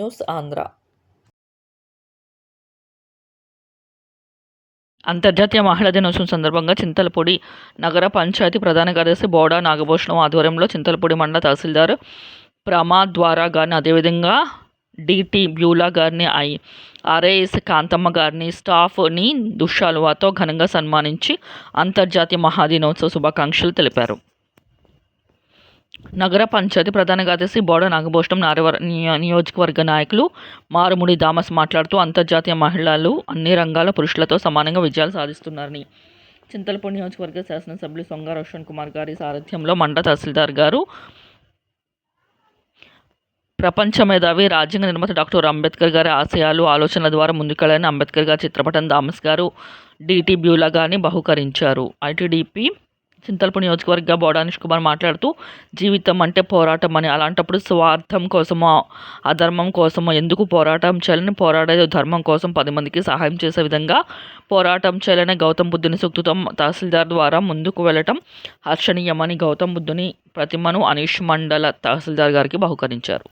News Andhra అంతర్జాతీయ మహిళా దినోత్సవం సందర్భంగా చింతలపూడి నగర పంచాయతీ ప్రధాన కార్యదర్శి బోడా నాగభూషణం ఆధ్వర్యంలో చింతలపూడి మండల తహసీల్దార్ ప్రమాద్ ద్వారా గారిని అదేవిధంగా డిటి బ్యూలా గారిని ఐ ఆర్ఏఎస్ కాంతమ్మ గారిని స్టాఫ్ని దుశ్శాలువాతో ఘనంగా సన్మానించి అంతర్జాతీయ మహాదినోత్సవ శుభాకాంక్షలు తెలిపారు. నగర పంచాయతీ ప్రధాన కార్యదర్శి బోడ నాగభూషణం నారవర నియోజకవర్గ నాయకులు మారుముడి దామస్ మాట్లాడుతూ అంతర్జాతీయ మహిళలు అన్ని రంగాల పురుషులతో సమానంగా విజయాలు సాధిస్తున్నారని. చింతలపూడి నియోజకవర్గ శాసనసభ్యులు సొంగ రోషన్ కుమార్ గారి సారథ్యంలో మండల తహసీల్దార్ గారు ప్రపంచ మేధావి రాజ్యాంగ నిర్మాత డాక్టర్ అంబేద్కర్ గారి ఆశయాలు ఆలోచనల ద్వారా ముందుకెళ్ళని అంబేద్కర్ గారి చిత్రపటం దామస్ గారు డిటి బ్యూలా గారిని బహుకరించారు. ఐటీడీపీ చింతలపూడి నియోజకవర్గ బోడానిష్ కుమార్ మాట్లాడుతూ జీవితం అంటే పోరాటం అని అలాంటప్పుడు స్వార్థం కోసమో అధర్మం కోసమో ఎందుకు పోరాటం చేయాలని పోరాడే ధర్మం కోసం పది మందికి సహాయం చేసే విధంగా పోరాటం చేయాలని గౌతమ్ బుద్ధుని సూక్తితో తహసీల్దార్ ద్వారా ముందుకు వెళ్ళటం హర్షణీయమని గౌతమ్ బుద్ధుని ప్రతిమను అనీష్ మండల తహసీల్దార్ గారికి బహుకరించారు.